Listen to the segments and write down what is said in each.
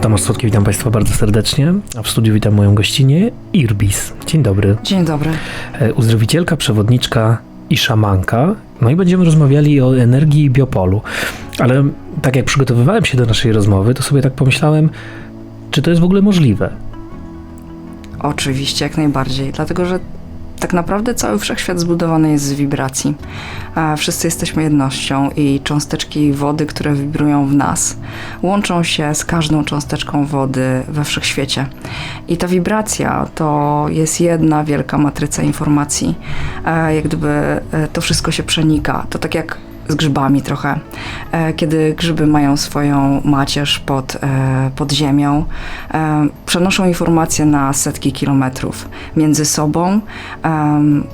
Tomasz Słodki, witam Państwa bardzo serdecznie. A w studiu witam moją gościnę Irbis. Dzień dobry. Dzień dobry. E, Uzdrowicielka, przewodniczka i szamanka. No i będziemy rozmawiali o energii i biopolu. Ale tak jak przygotowywałem się do naszej rozmowy, to sobie tak pomyślałem, czy to jest w ogóle możliwe? Oczywiście, jak najbardziej. Dlatego, że tak naprawdę cały wszechświat zbudowany jest z wibracji. Wszyscy jesteśmy jednością i cząsteczki wody, które wibrują w nas, łączą się z każdą cząsteczką wody we wszechświecie. I ta wibracja to jest jedna wielka matryca informacji. Jak gdyby e, to wszystko się przenika. To tak jak z grzybami trochę. E, Kiedy grzyby mają swoją macierz pod, e, pod ziemią, e, przenoszą informacje na setki kilometrów między sobą.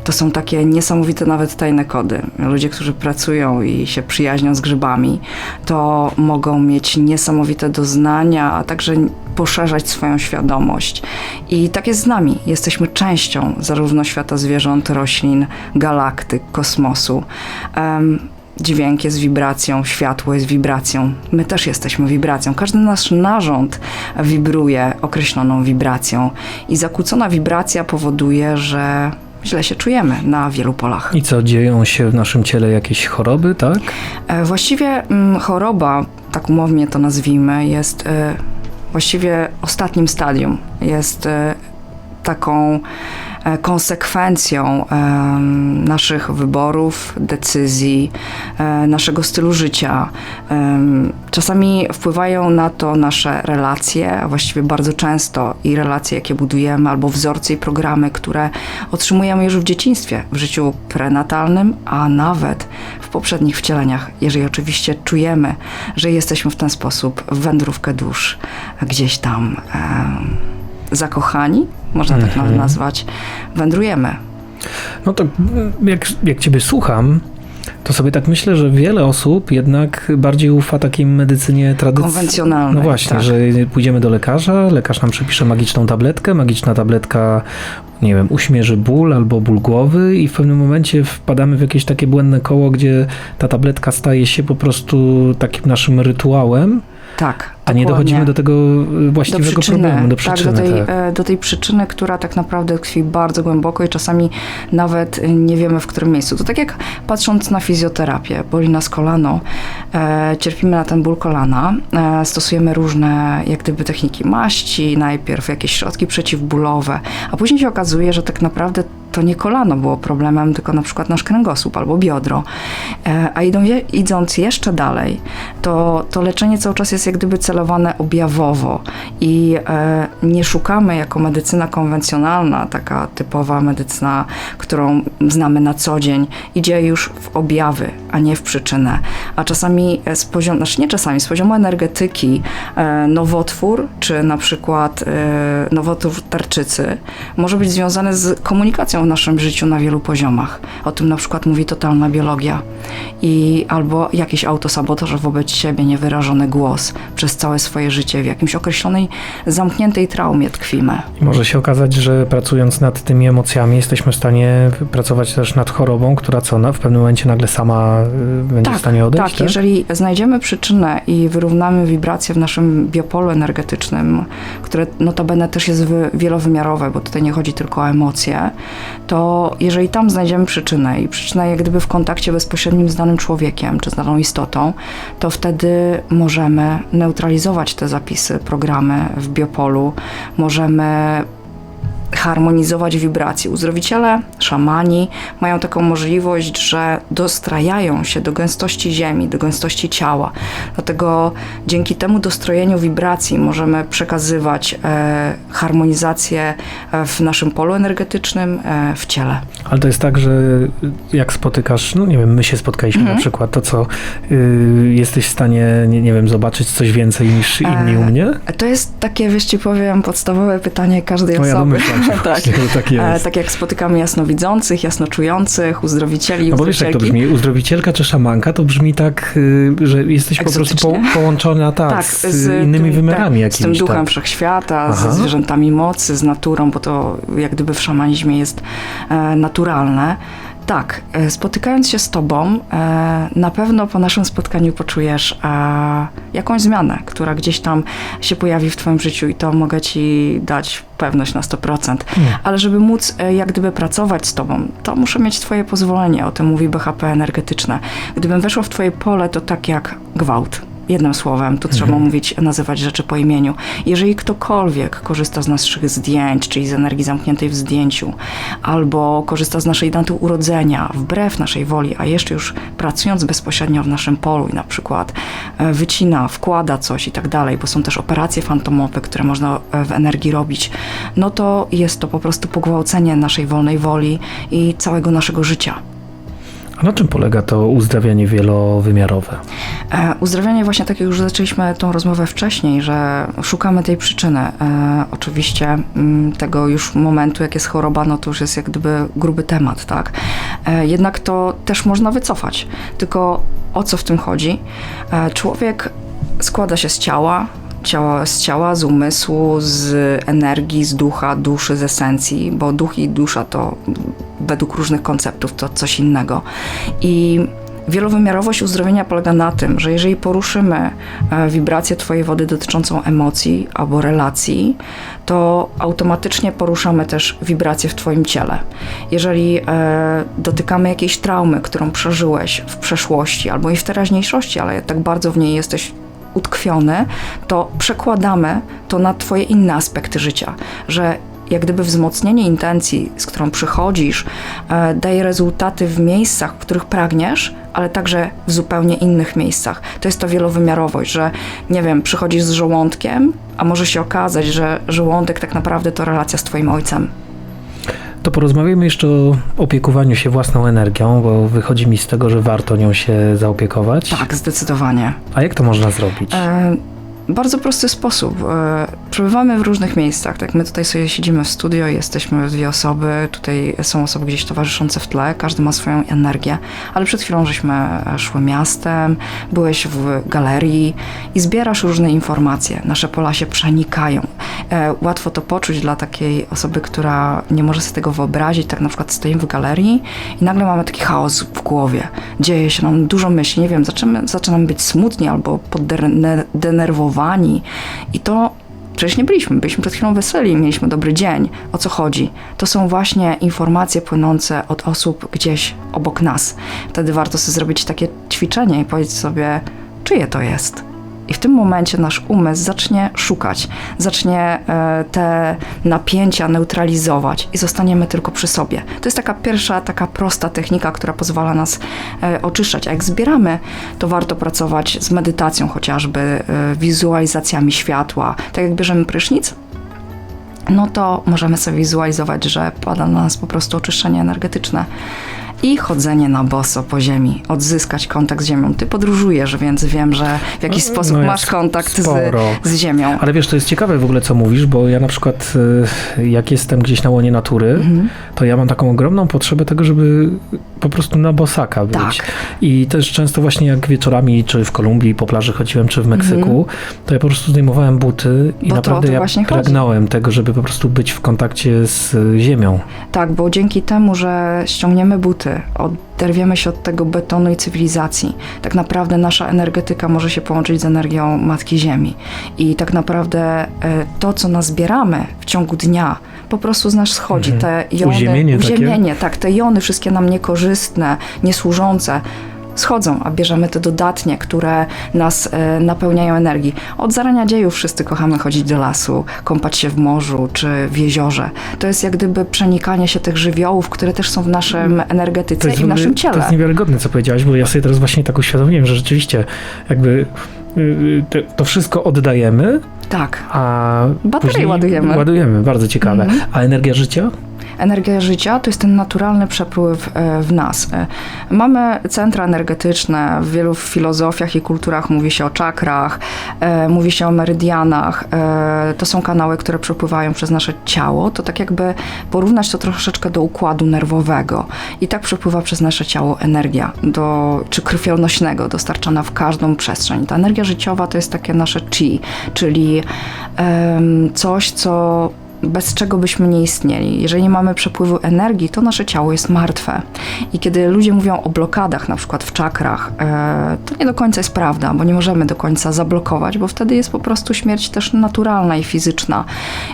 To są takie niesamowite nawet tajne kody. Ludzie, którzy pracują i się przyjaźnią z grzybami, to mogą mieć niesamowite doznania, a także poszerzać swoją świadomość. I tak jest z nami. Jesteśmy częścią zarówno świata zwierząt, roślin, galaktyk, kosmosu. Dźwięk jest wibracją, światło jest wibracją. My też jesteśmy wibracją. Każdy nasz narząd wibruje określoną wibracją i zakłócona wibracja powoduje, że źle się czujemy na wielu polach. I co, dzieją się w naszym ciele jakieś choroby, tak? E, Właściwie mm, choroba, tak umownie to nazwijmy, jest e, właściwie ostatnim stadium. Jest e, taką konsekwencją em, naszych wyborów, decyzji, e, naszego stylu życia. Czasami wpływają na to nasze relacje, a właściwie bardzo często i relacje, jakie budujemy, albo wzorce i programy, które otrzymujemy już w dzieciństwie, w życiu prenatalnym, a nawet w poprzednich wcieleniach, jeżeli oczywiście czujemy, że jesteśmy w ten sposób w wędrówkę dusz gdzieś tam zakochani, można tak Mhm. nawet nazwać, wędrujemy. No to mm, jak, jak Ciebie słucham, to sobie tak myślę, że wiele osób jednak bardziej ufa takiej medycynie tradycyjnej. Konwencjonalnej. No właśnie, tak. że pójdziemy do lekarza, lekarz nam przepisze magiczną tabletkę, magiczna tabletka, nie wiem, uśmierzy ból albo ból głowy i w pewnym momencie wpadamy w jakieś takie błędne koło, gdzie ta tabletka staje się po prostu takim naszym rytuałem, Tak. a nie dochodzimy do tego y, właściwego problemu, do przyczyny. tak, do tej, tak. e, do tej przyczyny, która tak naprawdę tkwi bardzo głęboko i czasami nawet e, nie wiemy w którym miejscu. To tak jak patrząc na fizjoterapię, boli nas kolano, e, cierpimy na ten ból kolana, e, stosujemy różne jak gdyby techniki maści, najpierw jakieś środki przeciwbólowe, a później się okazuje, że tak naprawdę to nie kolano było problemem, tylko na przykład nasz kręgosłup albo biodro. E, A idąc jeszcze dalej, to, to leczenie cały czas jest jak gdyby celowane objawowo i e, nie szukamy jako medycyna konwencjonalna, taka typowa medycyna, którą znamy na co dzień, idzie już w objawy, a nie w przyczynę. A czasami z poziomu, znaczy nie czasami, z poziomu energetyki e, nowotwór, czy na przykład nowotwór tarczycy może być związany z komunikacją w naszym życiu na wielu poziomach. O tym na przykład mówi totalna biologia. I albo jakiś autosabotaż wobec siebie, niewyrażony głos przez całe swoje życie, w jakimś określonej, zamkniętej traumie tkwimy. I może się okazać, że pracując nad tymi emocjami jesteśmy w stanie pracować też nad chorobą, która co, na, w pewnym momencie nagle sama y, będzie w stanie odejść, tak, jeżeli znajdziemy przyczynę i wyrównamy wibracje w naszym biopolu energetycznym, które notabene też jest wy- wielowymiarowe, bo tutaj nie chodzi tylko o emocje, to jeżeli tam znajdziemy przyczynę i przyczynę jak gdyby w kontakcie bezpośrednim z danym człowiekiem czy z daną istotą, to wtedy możemy neutralizować te zapisy, programy w biopolu, możemy harmonizować wibracje. Uzdrowiciele, szamani mają taką możliwość, że dostrajają się do gęstości ziemi, do gęstości ciała. Dlatego dzięki temu dostrojeniu wibracji możemy przekazywać e, harmonizację e, w naszym polu energetycznym, e, w ciele. Ale to jest tak, że jak spotykasz, no nie wiem, my się spotkaliśmy Mhm. na przykład, to co, y, jesteś w stanie, nie, nie wiem, zobaczyć coś więcej niż inni E, u mnie? To jest takie, wiesz ci powiem, podstawowe pytanie każdej No ja osoby. się tak. właśnie, że tak E, jest. tak jak spotykamy jasnowidzących, jasnoczujących, uzdrowicieli, No bo wiesz, jak to brzmi, uzdrowicielka czy szamanka, to brzmi tak, y, że jesteś po prostu po, połączona tak, Tak, z, z innymi tym- wymiarami tak, Z tym jakimiś. duchem tak. wszechświata, Aha. ze zwierzętami mocy, z naturą, bo to jak gdyby w szamanizmie jest e, naturalne. Tak, e, spotykając się z Tobą, e, na pewno po naszym spotkaniu poczujesz e, jakąś zmianę, która gdzieś tam się pojawi w Twoim życiu i to mogę Ci dać pewność na 100%. Ale żeby móc jak gdyby pracować z Tobą, to muszę mieć Twoje pozwolenie, o tym mówi BHP energetyczne. Gdybym weszła w Twoje pole, to tak jak gwałt. Jednym słowem, tu trzeba mówić, nazywać rzeczy po imieniu. Jeżeli ktokolwiek korzysta z naszych zdjęć, czyli z energii zamkniętej w zdjęciu, albo korzysta z naszej daty urodzenia, wbrew naszej woli, a jeszcze już pracując bezpośrednio w naszym polu i na przykład e, wycina, wkłada coś i tak dalej, bo są też operacje fantomowe, które można e, w energii robić, no to jest to po prostu pogwałcenie naszej wolnej woli i całego naszego życia. A na czym polega to uzdrawianie wielowymiarowe? E, Uzdrawianie właśnie tak jak już zaczęliśmy tą rozmowę wcześniej, że szukamy tej przyczyny. E, oczywiście mm, tego już momentu, jak jest choroba, no to już jest jak gdyby gruby temat, tak? E, jednak to też można wycofać. Tylko o co w tym chodzi? E, człowiek składa się z ciała, ciała, z ciała, z umysłu, z energii, z ducha, duszy, z esencji, bo duch i dusza to według różnych konceptów to coś innego. I wielowymiarowość uzdrowienia polega na tym, że jeżeli poruszymy e, wibrację Twojej wody dotyczącą emocji albo relacji, to automatycznie poruszamy też wibracje w Twoim ciele. Jeżeli e, dotykamy jakiejś traumy, którą przeżyłeś w przeszłości albo i w teraźniejszości, ale tak bardzo w niej jesteś utkwiony, to przekładamy to na Twoje inne aspekty życia, że jak gdyby wzmocnienie intencji, z którą przychodzisz, e, daje rezultaty w miejscach, w których pragniesz, ale także w zupełnie innych miejscach. To jest ta wielowymiarowość, że nie wiem, przychodzisz z żołądkiem, a może się okazać, że żołądek tak naprawdę to relacja z Twoim ojcem. To porozmawiamy jeszcze o opiekowaniu się własną energią, bo wychodzi mi z tego, że warto nią się zaopiekować. Tak, zdecydowanie. A jak to można zrobić? E, bardzo prosty sposób. E, przebywamy w różnych miejscach. Tak, my tutaj sobie siedzimy w studio, jesteśmy dwie osoby. Tutaj są osoby gdzieś towarzyszące w tle, każdy ma swoją energię. Ale przed chwilą żeśmy e, szły miastem, byłeś w galerii i zbierasz różne informacje. Nasze pola się przenikają. E, łatwo to poczuć dla takiej osoby, która nie może sobie tego wyobrazić. Tak na przykład stoimy w galerii i nagle mamy taki chaos w głowie. Dzieje się nam dużo myśli, nie wiem, zaczynamy, zaczynamy być smutni albo poddenerwowani i to Przecież nie byliśmy, byliśmy przed chwilą weseli, mieliśmy dobry dzień. O co chodzi? To są właśnie informacje płynące od osób gdzieś obok nas. Wtedy warto sobie zrobić takie ćwiczenie i powiedzieć sobie, czyje to jest. I w tym momencie nasz umysł zacznie szukać, zacznie e, te napięcia neutralizować i zostaniemy tylko przy sobie. To jest taka pierwsza, taka prosta technika, która pozwala nas e, oczyszczać. A jak zbieramy, to warto pracować z medytacją chociażby, e, wizualizacjami światła. Tak jak bierzemy prysznic, no to możemy sobie wizualizować, że pada na nas po prostu oczyszczenie energetyczne i chodzenie na boso po ziemi, odzyskać kontakt z ziemią. Ty podróżujesz, więc wiem, że w jakiś No, sposób no masz kontakt z, sporo. z ziemią. Ale wiesz, to jest ciekawe w ogóle, co mówisz, bo ja na przykład, y, jak jestem gdzieś na łonie natury, Mhm. to ja mam taką ogromną potrzebę tego, żeby po prostu na bosaka być. Tak. I też często właśnie jak wieczorami, czy w Kolumbii po plaży chodziłem, czy w Meksyku, to ja po prostu zdejmowałem buty i Bo naprawdę ja właśnie chodzi. pragnąłem tego, żeby po prostu być w kontakcie z y, ziemią. Tak, bo dzięki temu, że ściągniemy buty, oderwiemy się od tego betonu i cywilizacji, tak naprawdę nasza energetyka może się połączyć z energią Matki Ziemi. I tak naprawdę e, to, co nazbieramy w ciągu dnia, po prostu z nas schodzi. Mhm. Te jony, Uziemienie takie? uziemienie, tak, te jony wszystkie nam niekorzystne, niesłużące, schodzą, a bierzemy te dodatnie, które nas e, napełniają energii. Od zarania dziejów wszyscy kochamy chodzić do lasu, kąpać się w morzu czy w jeziorze. To jest jak gdyby przenikanie się tych żywiołów, które też są w naszym energetyce i w naszym ciele. To jest niewiarygodne, co powiedziałaś, bo ja sobie teraz właśnie tak uświadomiłem, że rzeczywiście jakby y, te, to wszystko oddajemy, Tak. a Baterie ładujemy. Ładujemy, bardzo ciekawe. Mhm. A energia życia? Energia życia to jest ten naturalny przepływ e, w nas. E, Mamy centra energetyczne, w wielu filozofiach i kulturach mówi się o czakrach, e, mówi się o merydianach. E, To są kanały, które przepływają przez nasze ciało. To tak jakby porównać to troszeczkę do układu nerwowego. I tak przepływa przez nasze ciało energia, do, czy krwionośnego, dostarczana w każdą przestrzeń. Ta energia życiowa to jest takie nasze chi, czyli coś, co bez czego byśmy nie istnieli. Jeżeli nie mamy przepływu energii, to nasze ciało jest martwe. I kiedy ludzie mówią o blokadach, na przykład w czakrach, e, to nie do końca jest prawda, bo nie możemy do końca zablokować, bo wtedy jest po prostu śmierć też naturalna i fizyczna.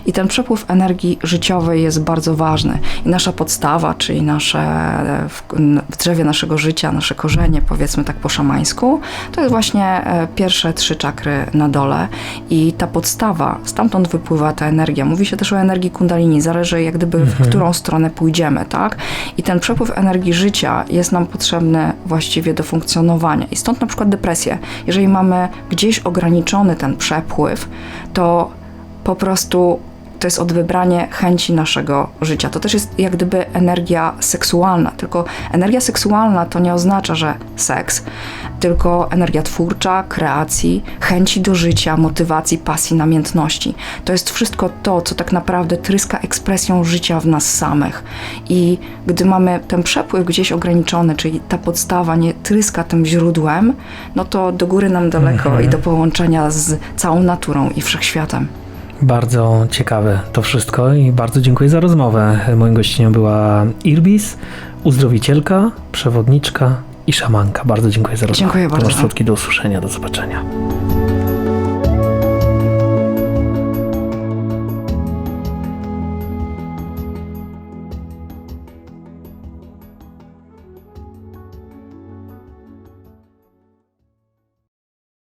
I ten przepływ energii życiowej jest bardzo ważny. I nasza podstawa, czyli nasze e, w, drzewie naszego życia, nasze korzenie, powiedzmy tak po szamańsku, to jest właśnie e, pierwsze trzy czakry na dole. I ta podstawa, stamtąd wypływa ta energia. Mówi się też o energii kundalini, zależy jak gdyby w którą stronę pójdziemy, tak? I ten przepływ energii życia jest nam potrzebny właściwie do funkcjonowania. I stąd na przykład depresję. Jeżeli mamy gdzieś ograniczony ten przepływ, to po prostu to jest odwybranie chęci naszego życia. To też jest jak gdyby energia seksualna, tylko energia seksualna to nie oznacza, że seks, tylko energia twórcza, kreacji, chęci do życia, motywacji, pasji, namiętności. To jest wszystko to, co tak naprawdę tryska ekspresją życia w nas samych. I gdy mamy ten przepływ gdzieś ograniczony, czyli ta podstawa nie tryska tym źródłem, no to do góry nam daleko i do połączenia z całą naturą i wszechświatem. Bardzo ciekawe to wszystko i bardzo dziękuję za rozmowę. Moją gościnią była Irbis, uzdrowicielka, przewodniczka i szamanka. Bardzo dziękuję za rozmowę. Dziękuję bardzo. Tomasz Słodki, do usłyszenia, do zobaczenia.